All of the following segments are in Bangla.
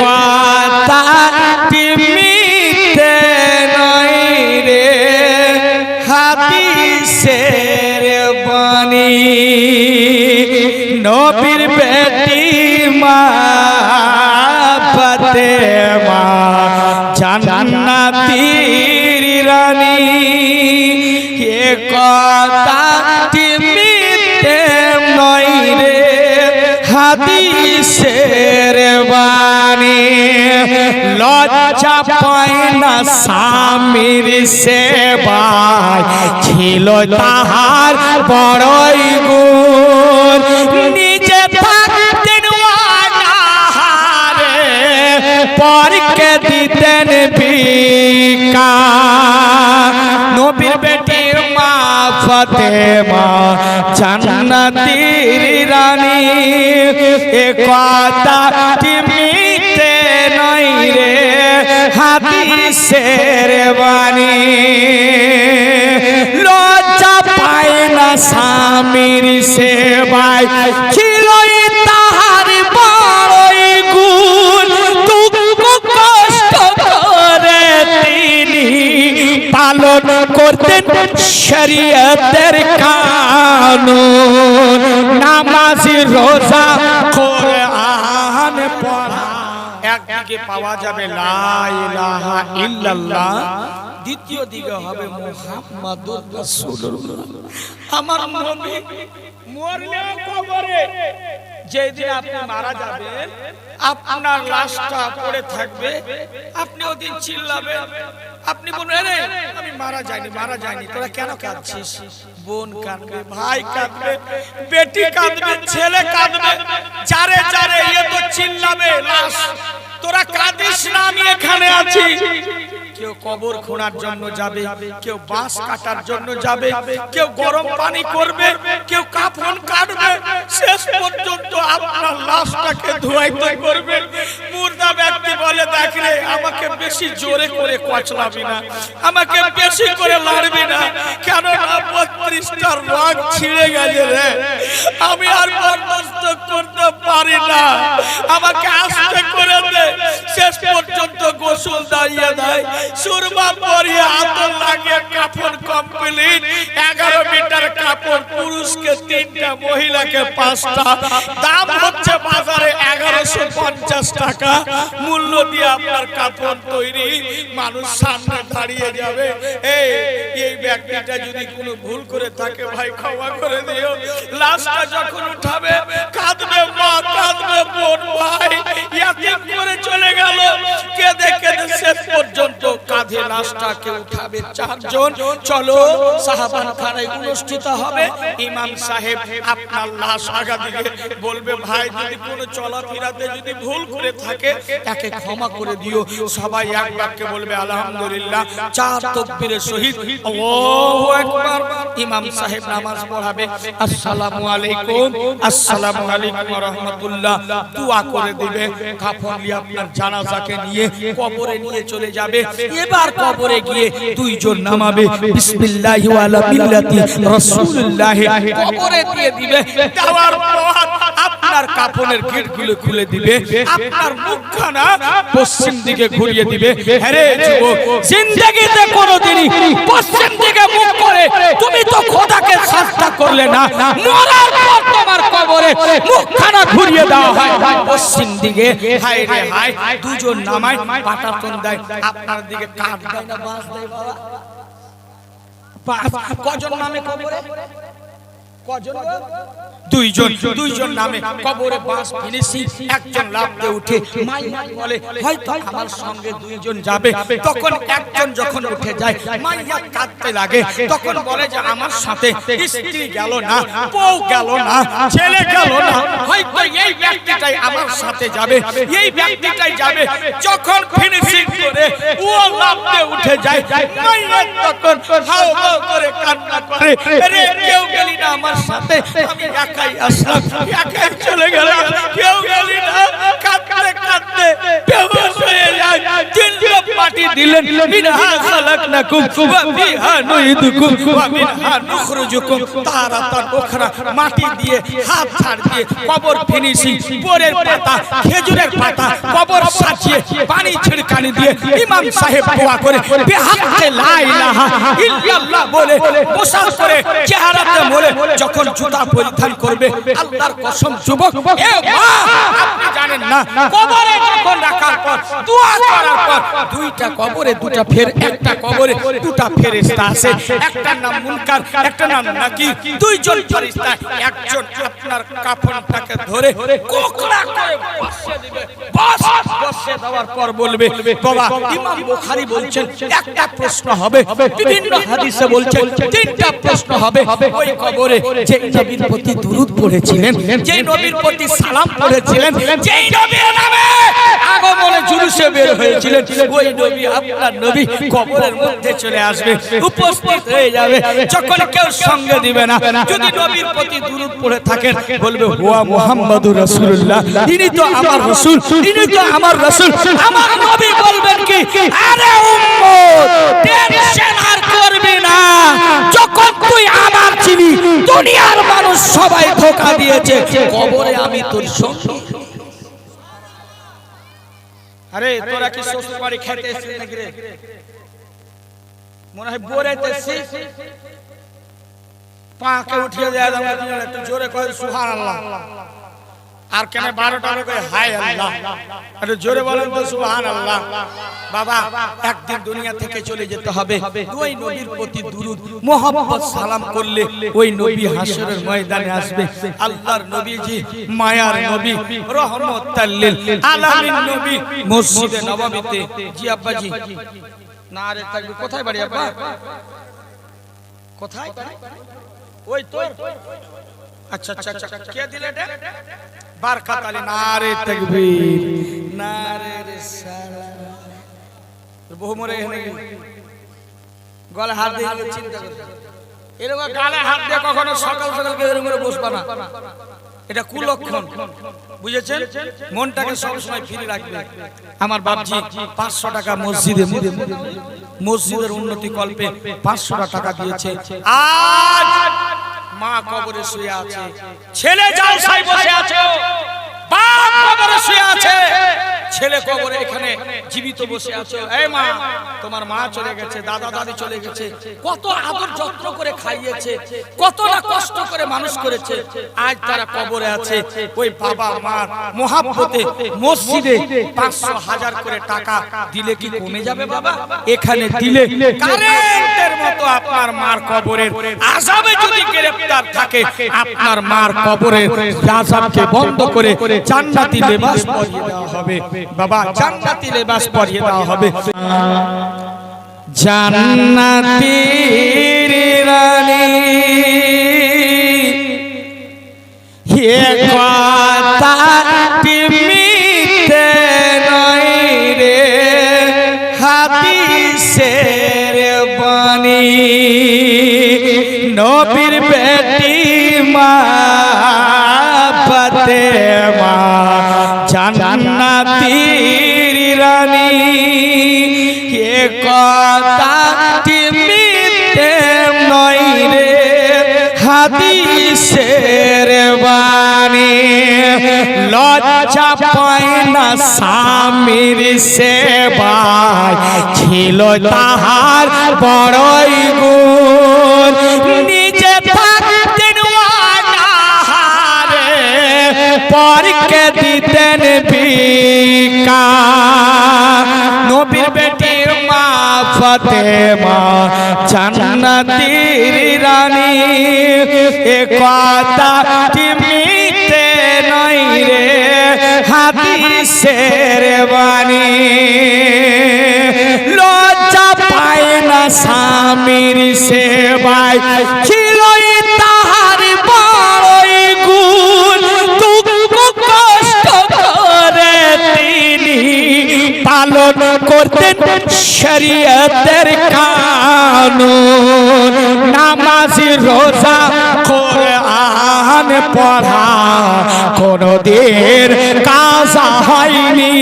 কথা টিমিতে নয় রে, হাদিসের বাণী নবীর বেটি মা ফতে মা, জান্নাতির রানী। এ কথা লজ্জা পায় না স্বামীর সেবায়। ছিল তাহার বড়ই গুণ। নিজে থাকতেন পরকে দিতেন ভিকা নবীর বেটি মা ফতেমা, জান্নাতির রানী, এ কথা নয় রে, হাদিসের বাণী। লজ্জা পায় না স্বামীর সেবায়। ছিলই তাহার বড়ই গুণ। কষ্ট করে তিনি পালন করতেন শরীয়তের কানুন। নামাজি রোজা একদিকে পাওয়া যাবে দ্বিতীয় দিকে হবে আমার মনে মরলে কবরে। যেদিন আপনি মারা যাবেন, আপনার লাশটা পড়ে থাকবে, আপনি ওদিন চিল্লাবেন। আপনি বলবেন আমি মারা যাইনি মারা যাইনি। তোরা কেন কাঁদছিস? বোন কাঁদবে, ভাই কাঁদবে, বেটি কাঁদবে, ছেলে কাঁদবে, যারে যারে ইয়ে তো চিল্লাবে লাশ। তোরা কাঁদিস না, আমি এখানে আছি। কেউ কবর খোঁড়ার জন্য যাবে, কেউ বাঁশ কাটার জন্য যাবে, কেউ গরম পানি করবে, কেউ কাফন কাটবে। শেষ পর্যন্ত আপনার লাশটাকে ধোয়াইতে করবে। মুর্দা ব্যক্তি বলে, দেখ রে, আমাকে বেশি জোরে করে কচলাবি না, আমাকে বেশি করে লাড়বি না। কেন না রাগ ছিঁড়ে গেছে রে। আমি আর বরদাস্ত করতে পারি না। আমাকে গোসল দাঁড়িয়ে দেয়। সুরমা পরিয়ে আতর লাগিয়ে কাপড় কমপ্লিট। এগারো মিটার কাপড় পুরুষকে, তিনটা মহিলাকে, পাঁচটা। দাম হচ্ছে বাজারে এগারোশো পঞ্চাশ টাকা মূল্য দিয়ে আপনার কাপড় তৈরি, মানুষ সামনে দাঁড়িয়ে যাবে। এই ব্যক্তিটা যদি কোনো ভুল করে থাকে, ভাই ক্ষমা করে দিও। লাশটা যখন উঠাবে, কাঁদবে মা, কাঁদবে বোন, ভাই। ইয়াতিম করে চলে গেল। কেঁদে কেঁদে শেষ পর্যন্ত কাঁধে লাশটাকে উঠাবে চারজন। চলো, সাহাবান খানায় অনুষ্ঠিত হবে। ইমাম সাহেব আপনার লাশ আগা দিকে বলবে, ভাই, যদি কোনো চলাফেরাতে যদি ভুল করে থাকে, তাকে ক্ষমা করে দিও। সবাই এক বাক্যে বলবে, আলহামদুলিল্লাহ। চার তকবীরের সহিত আল্লাহু আকবার। ইমাম সাহেব নামাজ পড়াবে। আসসালামু আলাইকুম। আসসালামু আলাইকুম ওয়া রাহমাতুল্লাহ। দোয়া করে দিবে। কাফন নিয়ে আপনার জানাজাকে নিয়ে কবরে নিয়ে চলে যাবে। এবার কবরে গিয়ে দুইজন নামাবে। বিসমিল্লাহি ওয়া আলা মিল্লাতি রাসূলুল্লাহ। কবরে দিয়ে দিবে। দেওয়ার পর আপনার কাপনের গেটগুলো খুলে দিবে আপনার মুখখানা পশ্চিম দিকে ঘুরিয়ে দিবে। হ্যারে যুবক জিন্দেগিতে কোনোদিনই পশ্চিম দিকে মুখ করে তুমি তো খোদাকে সাজদা করলে না। মরার পর তোমার কবরে মুখখানা ঘুরিয়ে দেওয়া হয়। পশ্চিম দিকে হায় রে হায় দুজন নামায় পাটাতন দেয় আপনার দিকে কাঠ দেয় না বাঁশ দেয় বাবা। কজন নামে কবরে? কজন দুইজন দুইজন নামে কবরে বাঁশ ফিনিসি একজন লাফতে উঠে মাই মাই বলে হয়তো আমার সঙ্গে দুইজন যাবে। তখন একজন যখন উঠে যায় মাইয়া কাঁদতে লাগে। তখন বলে যে আমার সাথে স্ত্রী গেল না বউ গেল না ছেলে গেল না। হয়তো এই ব্যক্তিটাই আমার সাথে যাবে। এই ব্যক্তিটাই যাবে। যখন ফিনিশিং করে ও লাফতে উঠে যায়। মাইয়া তখন হাও হাও করে কান্না করে। আরে কেউ গেলি না আমার সাথে আমি একাই আসলাম একাই চলে কেউ গেলি না, কাঁদতে কাঁদতে হয়ে যায়। দিলেন, মিনহা নুখরিজুকুম। তারাতান উখরা মাটি দিয়ে, হাত ছাড় দিয়ে কবর ফিনিশিং বোরের পাতা, খেজুরের পাতা, কবর সাজিয়ে, পানি ছিড়কানি দিয়ে ইমাম সাহেব দোয়া করে বিহাক্কে লা ইলাহা ইল্লাল্লাহ বলে পোশাক করে চেহারাতে বলে যখন জুতা পরিধান করবে আল্লাহর কসম যুবক এ মা আপনি জানেন না। কবরে যখন রাখার পর দোয়া করার পর দুইটা কবরে দুটা ফের একটা কবরে দুটা ফেরেশতা আছে। একটা নাম মুনকার একটা নাম নাকি দুইজন ফেরেশতা একজন আপনার কাফনটাকে ধরে কোকড়া করে বসিয়ে দিবে। বস বসিয়ে দেওয়ার পর বলবে বাবা ইমাম বুখারী বলছেন একটা প্রশ্ন হবে। বিভিন্ন হাদিসে বলছেন তিনটা প্রশ্ন হবে। ওই কবরে যে নবীর প্রতি দুরূদ পড়েছিলেন যে নবীর প্রতি সালাম পড়েছিলেন যেই নবীর নামে আগমনে জুলুসে বের হয়েছিলেন। ওই নবী আপনার নবী কবরের মধ্যে চলে আসবে উপস্থিত হয়ে যাবে। যখন কেউ সঙ্গে দিবে না যদি নবীর প্রতি দুরূদ পড়ে থাকেন বলবে হুয়া মুহাম্মাদুর রাসূলুল্লাহ। তিনি তো আমার রাসূল। তিনি তো আমার রাসূল। আমার নবী বলবেন কি? আরে উম্মত, টেনশন আর করবি না। যখন তুই আমার চিনি, দুনিয়ার মানুষ সবাই ধোকা দিয়েছে। কবরে আমি তোর সঙ্গে। আরে, তোরা কি শ্বশুর বাড়ি খেতে এসেছিস নাকি রে? মনে হয় বোরাইতে এসেছিস। পাকে উঠিয়ে দেয় একটু জোরে কয় সুহান আল্লাহ আর কেন বারোটা লোক হাই আল্লাহ। একটু জোরে বলেন তো সুহান আল্লাহ। বাবা একদিন দুনিয়া থেকে চলে যেতে হবে। ওই নবীর প্রতি দুরুদ মোহাম্মদ সালাম করলে ওই নবী হাসরের ময়দানে আসবে। আল্লাহর নবীজি মায়ার নবী আলামিন নবী মসজিদে নববীতে। জি আব্বাজি। না রে থাকবি কোথায় বাড়ি আব্বা? কোথায়? ওই তো আচ্ছা আচ্ছা আচ্ছা। কে দিলে এটা? বারকাত আলী নারে তাকবীর। নারে রিসালা বহু মরে এখানে গলে হাত দিয়ে চিন্তা এরকম গালে হাত দিয়ে কখনো সকাল সকাল কেউ এরকম করে বসবা না। এটা কুলক্ষণ। বুঝেছেন? মনটাকে সবসময় ফিরে রাখবে। আমার বাপজি পাঁচশো টাকা মসজিদে মসজিদের উন্নতি কল্পে পাঁচশো টাকা দিয়েছে। আজ মা কবরে শুয়ে আছে। ছেলে জালসায় বসে আছে। বাপ কবরে শুয়ে আছে। ছেলে কবরে এখানে জীবিত বসে আছে। এই মা তোমার মা চলে গেছে দাদা দাদি চলে গেছে। কত আদর যত্ন করে খাইয়েছে কত না কষ্ট করে মানুষ করেছে। আজ তারা কবরে আছে। ওই বাবা মা মহাব্বতে মসজিদে পাঁচশো হাজার করে টাকা দিলে কি কমে যাবে বাবা? এখানে দিলে কারেন্টের মতো আপনার মার কবরের আজাবে যদি গ্রেফতার থাকে, আপনার মার কবরের আজাবকে বন্ধ করে জান্নাতি লেবাস পরিয়ে দেওয়া হবে। বাবা, জান্নাতি লেবাস পরিয়ে দেওয়া হবে। জান্নাতির রানী, হে নবীর বেটি মা ফতে মা জান্নাতির রানী। কে কথা টিমিতে নয় রে, হাদিসের বাণী। লজ্জা পায় না স্বামীর সেবায়, ছিল তাহার বড়ই গুণ। পরকে দিতেন ভিকা নবীর বেটি মা ফতেমা, জান্নাতির রানী। এ কথা টিমিতে নয় রে, হাদিসের বাণী। লজ্জা পায় না স্বামীর সেবায়। শরীয়তের কানুন। নামাজি, রোজা, কোরআন পড়া কোনদিন কাজা হয়নি।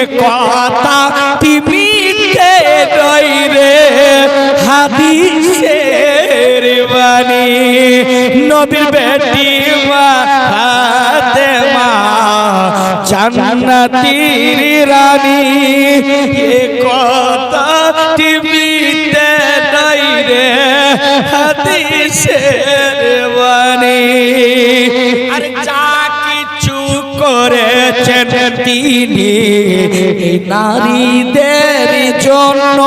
এ কথা টিভিতে রইরে হাদিসের বাণী। নবীর বেটি মা জান্নাতির রানী, এ কথা টিভিতে নাই রে, হাদিসের বাণী। আর যা কিছু করেছেন তিনি নারীদের জন্য।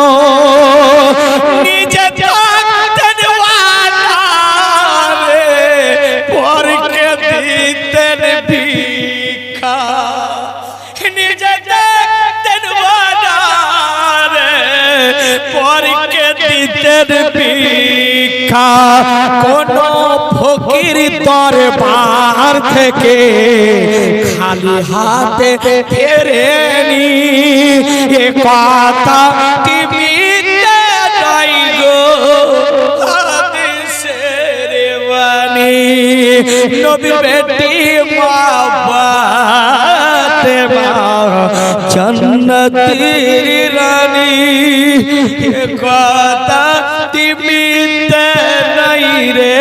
কোন ফকির দরবার থেকে খালি হাতে ফেরেনি। এ কথা টিভিতে নাই গো, হাদিসের বাণী। নবী বেটি ফাতেমা জন্নতির রানী। কথা নাই রে